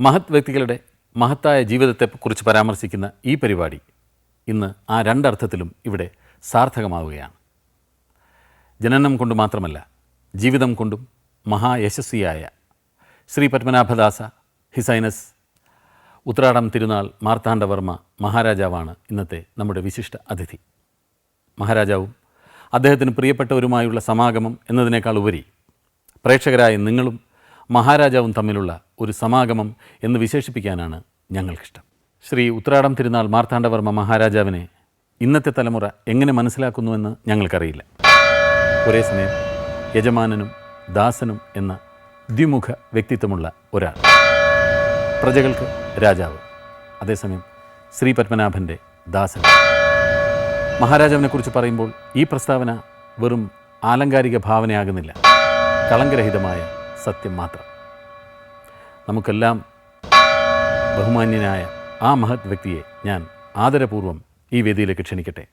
മഹത് വ്യക്തികളുടെ മഹത്തായ ജീവിതത്തെക്കുറിച്ച് പരാമർശിക്കുന്ന ഈ പരിപാടി ഇന്ന് ആ രണ്ടർത്ഥത്തിലും ഇവിടെ സാർത്ഥകമാവുകയാണ്. ജനനം കൊണ്ട് മാത്രമല്ല ജീവിതം കൊണ്ടും മഹായശസ്വിയായ ശ്രീ പത്മനാഭദാസ ഹിസൈനസ് ഉത്രാടം തിരുനാൾ മാർത്താണ്ഡവർമ്മ മഹാരാജാവാണ് ഇന്നത്തെ നമ്മുടെ വിശിഷ്ട അതിഥി. മഹാരാജാവും അദ്ദേഹത്തിന് പ്രിയപ്പെട്ടവരുമായുള്ള സമാഗമം എന്നതിനേക്കാൾ ഉപരി പ്രേക്ഷകരായ നിങ്ങളും മഹാരാജാവും തമ്മിലുള്ള ഒരു സമാഗമം എന്ന് വിശേഷിപ്പിക്കാനാണ് ഞങ്ങൾക്കിഷ്ടം. ശ്രീ ഉത്രാടം തിരുനാൾ മാർത്താണ്ഡവർമ്മ മഹാരാജാവിനെ ഇന്നത്തെ തലമുറ എങ്ങനെ മനസ്സിലാക്കുന്നുവെന്ന് ഞങ്ങൾക്കറിയില്ല. ഒരേ സമയം യജമാനനും ദാസനും എന്ന ദ്വിമുഖ വ്യക്തിത്വമുള്ള ഒരാൾ. പ്രജകൾക്ക് രാജാവ്. അതേസമയം ശ്രീ പത്മനാഭന്റെ ദാസൻ. മഹാരാജാവിനെക്കുറിച്ച് പറയുമ്പോൾ ഈ പ്രസ്താവന വെറും ആലങ്കാരിക ഭാവനയാകുന്നില്ല. കളങ്കരഹിതമായ സത്യം മാത്രം. നമുക്കെല്ലാം ബഹുമാന്യനായ ആ മഹത് വ്യക്തിയെ ഞാൻ ആദരപൂർവം ഈ വേദിയിലേക്ക് ക്ഷണിക്കട്ടെ.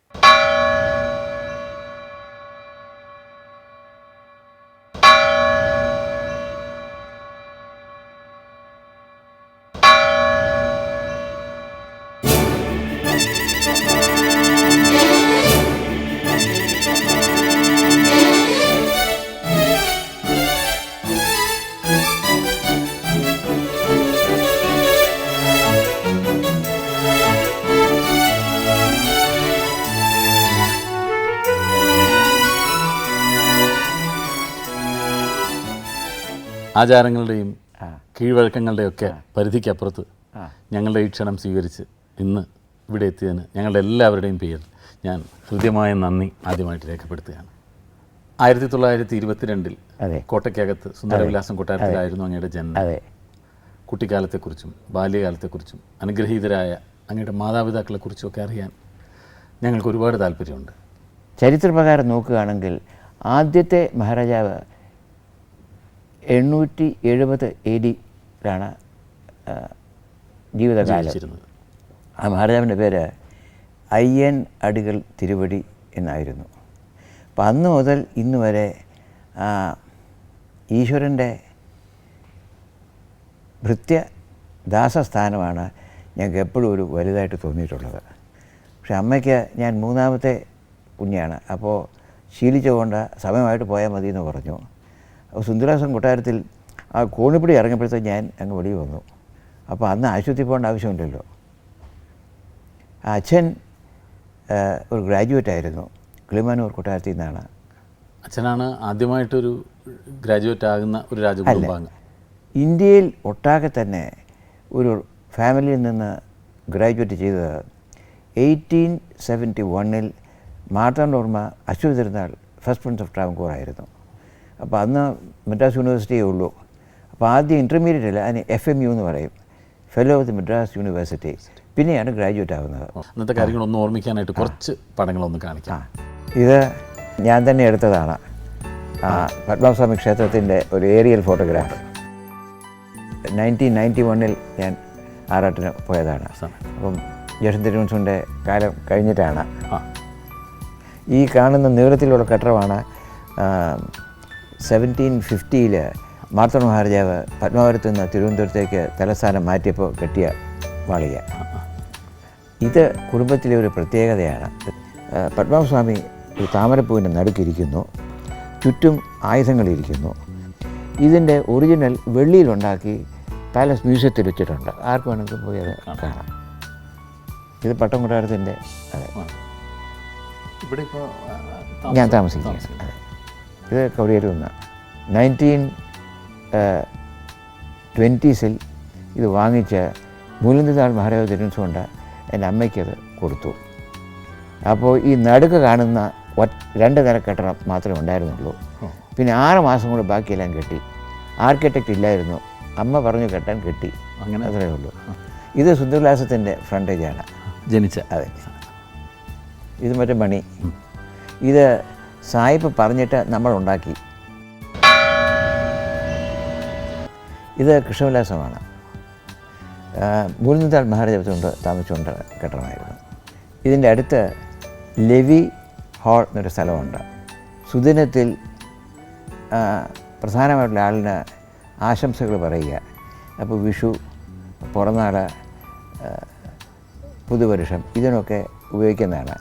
ആചാരങ്ങളുടെയും കീഴ്വഴക്കങ്ങളുടെയും ഒക്കെ പരിധിക്കപ്പുറത്ത് ഞങ്ങളുടെ ഈ ക്ഷണം സ്വീകരിച്ച് ഇന്ന് ഇവിടെ എത്തിയതിന് ഞങ്ങളുടെ എല്ലാവരുടെയും പേരിൽ ഞാൻ ഹൃദ്യമായ നന്ദി ആദ്യമായിട്ട് രേഖപ്പെടുത്തുകയാണ്. ആയിരത്തി തൊള്ളായിരത്തി ഇരുപത്തിരണ്ടിൽ. കോട്ടയ്ക്കകത്ത് സുന്ദരവിലാസം കൊട്ടാരത്തിലായിരുന്നു അങ്ങയുടെ ജന്മം കുട്ടിക്കാലത്തെക്കുറിച്ചും ബാല്യകാലത്തെക്കുറിച്ചും അനുഗ്രഹീതരായ അങ്ങയുടെ മാതാപിതാക്കളെക്കുറിച്ചും ഒക്കെ അറിയാൻ ഞങ്ങൾക്ക് ഒരുപാട് താല്പര്യമുണ്ട്. ചരിത്രപ്രകാരം നോക്കുകയാണെങ്കിൽ ആദ്യത്തെ മഹാരാജാവ് എണ്ണൂറ്റി എഴുപത് എ ഡിയിലാണ് ജീവിതകാലം. ആ മഹാരാജാവിന്റെ പേര് അയ്യൻ അടികൾ തിരുവടി എന്നായിരുന്നു. അപ്പം അന്ന് മുതൽ ഇന്ന് വരെ ഈശ്വരന്റെ ഭൃത്യ ദാസസ്ഥാനമാണ് ഞങ്ങൾക്ക് എപ്പോഴും ഒരു വലുതായിട്ട് തോന്നിയിട്ടുള്ളത്. പക്ഷെ അമ്മയ്ക്ക് ഞാൻ മൂന്നാമത്തെ കുഞ്ഞാണ് അപ്പോൾ ശീലിച്ചുകൊണ്ട് സമയമായിട്ട് പോയാൽ മതി എന്ന് പറഞ്ഞു. സുന്ദരാസൻ കൊട്ടാരത്തിൽ ആ കോണിപ്പിടി ഇറങ്ങിയപ്പോഴത്തേക്ക് ഞാൻ അങ്ങ് വെളിയിൽ വന്നു. അപ്പോൾ അന്ന് ആശുപത്രി പോകേണ്ട ആവശ്യമില്ലല്ലോ ആ അച്ഛൻ ഒരു ഗ്രാജുവേറ്റ് ആയിരുന്നു. കിളിമാനൂർ കൊട്ടാരത്തിൽ നിന്നാണ്. അച്ഛനാണ് ആദ്യമായിട്ടൊരു ഗ്രാജുവേറ്റ് ആകുന്ന ഒരു രാജകുടുംബാംഗം ഇന്ത്യയിൽ ഒട്ടാകെ തന്നെ ഒരു ഫാമിലിയിൽ നിന്ന് ഗ്രാജുവേറ്റ് ചെയ്തത് എയ്റ്റീൻ സെവന്റി വണ്ണിൽ മാർത്താണ്ഡോർമ്മ Aswathi Thirunal first prince of Travancore ആയിരുന്നു. അപ്പോൾ അന്ന് മദ്രാസ് യൂണിവേഴ്സിറ്റിയേ ഉള്ളൂ. അപ്പോൾ ആദ്യം ഇന്റർമീഡിയറ്റ് അല്ല അതിന് എഫ് എം യു എന്ന് പറയും. Fellow of the Madras university പിന്നെയാണ് ഗ്രാജുവേറ്റ് ആകുന്നത് അന്നത്തെ കാര്യങ്ങളൊന്ന് ഓർമ്മിക്കാനായിട്ട് കുറച്ച് പടങ്ങളൊന്ന് കാണിക്കാം. ഇത് ഞാൻ തന്നെ എടുത്തതാണ്. പത്മസ്വാമി ക്ഷേത്രത്തിന്റെ ഒരു ഏരിയൽ ഫോട്ടോഗ്രാഫ് നയന്റീൻ നയന്റി വണ്ണിൽ ഞാൻ ആറാട്ടിന് പോയതാണ്. അപ്പം ജഷൻ തിരുവൻസിന്റെ കാലം കഴിഞ്ഞിട്ടാണ്. ഈ കാണുന്ന നീളത്തിലുള്ള കെട്ടിടമാണ് സെവന്റീൻ ഫിഫ്റ്റിയിൽ മാർത്തോണ മഹാരാജാവ് പത്മാവരത്ത് നിന്ന് തിരുവനന്തപുരത്തേക്ക് തലസ്ഥാനം മാറ്റിയപ്പോൾ കെട്ടിയ മാളിക ഇത് കുടുംബത്തിലെ ഒരു പ്രത്യേകതയാണ്. പത്മസ്വാമി ഒരു താമരപ്പൂവിന്റെ നടുക്കിരിക്കുന്നു. ചുറ്റും ആയുധങ്ങളിരിക്കുന്നു. ഇതിന്റെ ഒറിജിനൽ വെള്ളിയിലുണ്ടാക്കി പാലസ് മ്യൂസിയത്തിൽ വെച്ചിട്ടുണ്ട്. ആർക്ക് വേണമെങ്കിലും പോയി അത് കാണാം. ഇത് പട്ടം കൊട്ടാരത്തിന്റെ അതെ ഇവിടെ ഇപ്പോൾ ഞാൻ താമസിക്കുകയാണ്. അതെ. ഇത് കവടിയേരി നിന്ന് നയന്റീൻ ട്വന്റീസിൽ ഇത് വാങ്ങിച്ച് മൂലന്തിനാൾ മഹാരാജ തിരുവനന്തപുരം എന്റെ അമ്മയ്ക്കത് കൊടുത്തു. അപ്പോൾ ഈ നടുക്ക് കാണുന്ന രണ്ട് നില കെട്ടണം മാത്രമേ ഉണ്ടായിരുന്നുള്ളൂ. പിന്നെ ആറ് മാസം കൊണ്ട് ബാക്കിയെല്ലാം കെട്ടി. ആർക്കിടെക്റ്റ് ഇല്ലായിരുന്നു. അമ്മ പറഞ്ഞു കെട്ടാൻ കെട്ടി. അങ്ങനെ? അത്രയേ ഉള്ളൂ. ഇത് സുന്ദർലാസത്തിന്റെ ഫ്രണ്ടേജാണ് ജനിച്ച. അതെ. ഇത് മറ്റേ മണി. ഇത് സായിപ്പ് പറഞ്ഞിട്ട് നമ്മൾ ഉണ്ടാക്കി ഇത് കൃഷ്ണവിലാസമാണ്. മൂലനിത്താൾ മഹാരാജാവത്തുകൊണ്ട് താമസിച്ചുകൊണ്ട് കെട്ടണമായിരുന്നു ഇതിന്റെ അടുത്ത് ലെവി ഹാൾ എന്നൊരു സ്ഥലമുണ്ട്. സുദിനത്തിൽ പ്രധാനമായിട്ടുള്ള ആളിന് ആശംസകൾ പറയുക. അപ്പോൾ വിഷു പുറനാട് പുതുവർഷം ഇതിനൊക്കെ ഉപയോഗിക്കുന്നതാണ്.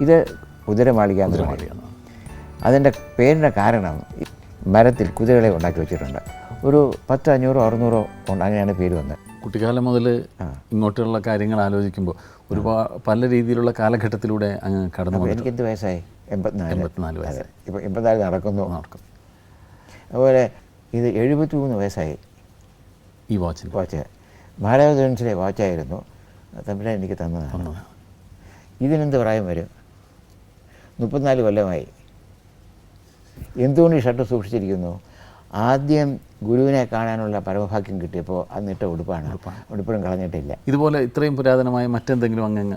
ഇത് കുതിരമാളിക എന്ന് പറയും അതിന്റെ പേരിന്റെ കാരണം മരത്തിൽ കുതിരകളെ ഉണ്ടാക്കി വെച്ചിട്ടുണ്ട്. ഒരു പത്ത് അഞ്ഞൂറോ അറുന്നൂറോ അങ്ങനെയാണ് പേര് വന്നത്. കുട്ടിക്കാലം മുതൽ ഇങ്ങോട്ടുള്ള കാര്യങ്ങൾ ആലോചിക്കുമ്പോൾ ഒരുപാട് പല രീതിയിലുള്ള കാലഘട്ടത്തിലൂടെ അങ്ങ് കടന്നു എനിക്ക് എന്ത് വയസ്സായി? എൺപത്തിനാല്. എൺപത്തിനാല് വയസ്സായി. ഇപ്പം ഇപ്പോൾ എൺപത്തിനാല് നടക്കുന്നു. നടക്കും. അതുപോലെ ഇത് എഴുപത്തി മൂന്ന് വയസ്സായി. ഈ വാച്ച് വാച്ച്. മഹാരാജ ജോൺസിലെ വാച്ചായിരുന്നു തമ്മിലെ എനിക്ക് തന്നതാണ്. ഇതിനെന്ത് പ്രായം വരും? മുപ്പത്തിനാല് കൊല്ലമായി. എന്തുകൊണ്ട് ഈ ഷർട്ട് സൂക്ഷിച്ചിരിക്കുന്നു? ആദ്യം ഗുരുവിനെ കാണാനുള്ള പരമഭാഗ്യം കിട്ടിയപ്പോൾ അന്നിട്ട ഉടുപ്പാണ്. ഉടുപ്പിനും കളഞ്ഞിട്ടില്ല. ഇതുപോലെ ഇത്രയും പുരാതനമായ മറ്റെന്തെങ്കിലും അങ്ങ്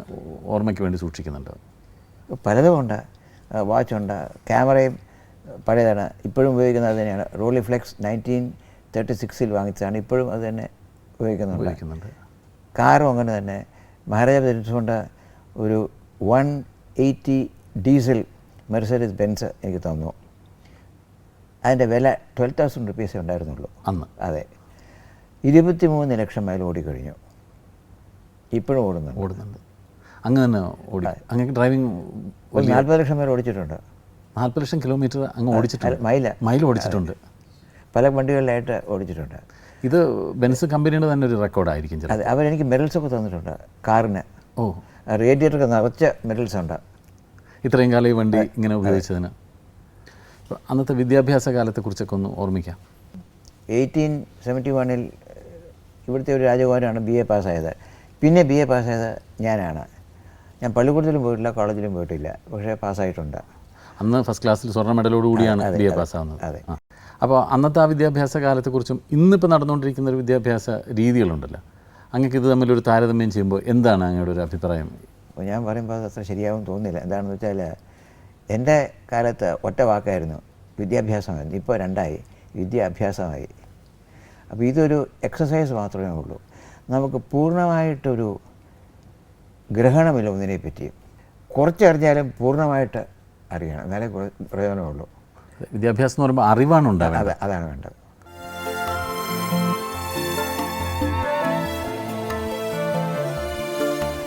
ഓർമ്മയ്ക്ക് വേണ്ടി സൂക്ഷിക്കുന്നുണ്ടോ? പലതുമുണ്ട് വാച്ചുണ്ട് ക്യാമറയും പഴയതാണ്. ഇപ്പോഴും ഉപയോഗിക്കുന്നത് തന്നെയാണ്. റോളി ഫ്ലെക്സ് നയന്റീൻ തേർട്ടി സിക്സിൽ വാങ്ങിച്ചതാണ്. ഇപ്പോഴും അത് തന്നെ ഉപയോഗിക്കുന്നുണ്ട്. കാറും അങ്ങനെ തന്നെ. മഹാരാജ ധരിച്ചുകൊണ്ട് കൊണ്ട് ഒരു one eighty diesel Mercedes Benz എനിക്ക് തന്നു. അതിന്റെ വില ട്വൽവ് തൗസൻഡ് റുപ്പീസേ ഉണ്ടായിരുന്നുള്ളൂ. അന്ന്. അതെ. ഇരുപത്തി മൂന്ന് ലക്ഷം മൈൽ ഓടിക്കഴിഞ്ഞു. ഇപ്പോഴും ഓടുന്നുണ്ട്. ഓടുന്നുണ്ട്. അങ്ങ് തന്നെ ഓടി. അങ്ങനെ ഡ്രൈവിംഗ് ഒരു നാൽപ്പത് ലക്ഷം മൈൽ ഓടിച്ചിട്ടുണ്ട്. നാൽപ്പത് ലക്ഷം കിലോമീറ്റർ അങ്ങ് ഓടിച്ചിട്ടുണ്ട്. Mile mile ഓടിച്ചിട്ടുണ്ട്. പല വണ്ടികളിലായിട്ട് ഓടിച്ചിട്ടുണ്ട്. ഇത് ബെൻസ് കമ്പനിയുടെ തന്നെ ഒരു റെക്കോർഡായിരിക്കും അതെ. അത് അവരെനിക്ക് മെഡൽസ് ഒക്കെ തന്നിട്ടുണ്ട്. കാറിന്. ഓ. റേഡിയേറ്ററൊക്കെ നിറച്ച മെഡൽസ് ഉണ്ട്. ഇത്രയും കാലം ഈ വണ്ടി ഇങ്ങനെ ഉപയോഗിച്ചതിന്. അന്നത്തെ വിദ്യാഭ്യാസ കാലത്തെക്കുറിച്ചൊക്കെ ഒന്ന് ഓർമ്മിക്കാം. എയ്റ്റീൻ സെവന്റി വണ്ണിൽ ഇവിടുത്തെ ഒരു രാജകുമാരനാണ് ബി എ പാസ്സായത്. പിന്നെ ബി എ പാസ്സായത് ഞാനാണ്. ഞാൻ പള്ളിക്കൂടത്തിലും പോയിട്ടില്ല കോളേജിലും പോയിട്ടില്ല. പക്ഷേ പാസ്സായിട്ടുണ്ട്. അന്ന് ഫസ്റ്റ് ക്ലാസ്സിൽ സ്വർണ മെഡലോട് കൂടിയാണ് ബി എ പാസ്സാവുന്നത്. അതെ. അപ്പോൾ അന്നത്തെ ആ വിദ്യാഭ്യാസ കാലത്തെക്കുറിച്ചും ഇന്നിപ്പോൾ നടന്നുകൊണ്ടിരിക്കുന്ന ഒരു വിദ്യാഭ്യാസ രീതികളുണ്ടല്ലോ. അങ്ങക്ക് ഇത് തമ്മിലൊരു താരതമ്യം ചെയ്യുമ്പോൾ എന്താണ് അങ്ങയുടെ ഒരു അഭിപ്രായം? അപ്പോൾ ഞാൻ പറയുമ്പോൾ അത് അത്ര ശരിയാവും തോന്നുന്നില്ല. എന്താണെന്ന് വെച്ചാൽ എന്റെ കാലത്ത് ഒറ്റ വാക്കായിരുന്നു. വിദ്യാഭ്യാസമായിരുന്നു ഇപ്പോൾ രണ്ടായി. വിദ്യാഭ്യാസമായി. അപ്പോൾ ഇതൊരു എക്സസൈസ് മാത്രമേ ഉള്ളൂ. നമുക്ക് പൂർണമായിട്ടൊരു ഗ്രഹണമില്ല ഒന്നിനെ പറ്റിയും. കുറച്ചറിഞ്ഞാലും പൂർണമായിട്ട് അറിയണം. എന്നാലേ പ്രയോജനമുള്ളൂ. വിദ്യാഭ്യാസം എന്ന് പറയുമ്പോൾ അറിവാണ് ഉണ്ടാവുക അതാണ് വേണ്ടത്.